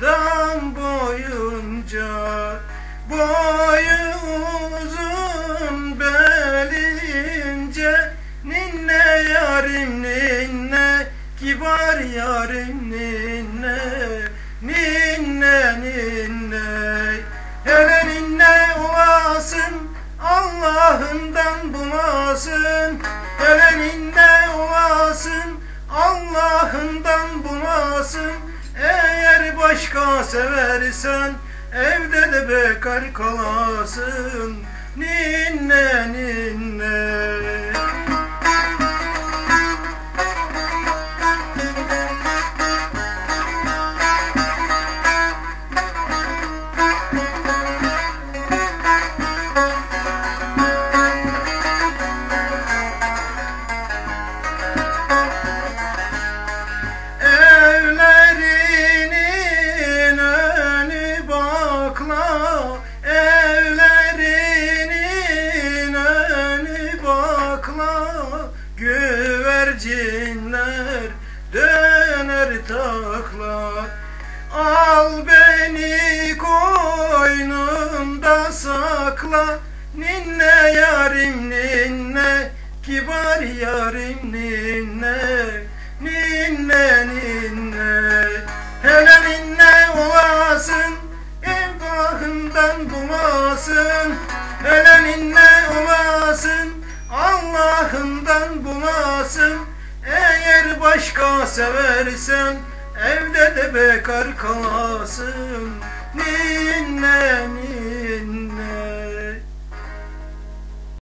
Dam boyunca. Boyu uzun belince Ninne yarim ninne Kibar yarim ninne Ninne ninne. Hele ninne olasın Allah'ından bulasın. Hele ninne seversen Evde de bekar kalasın. Ninne ninne bakla Güvercinler döner takla Al beni koynunda sakla. Ninne yarim ninne Kibar yarim ninne. Ninne ninne Hele ninne olasın Evgahından bulasın Hele ninne olasın Allah'ımdan bulasın Eğer başka seversen Evde de bekar kalasın. Ninne ninne.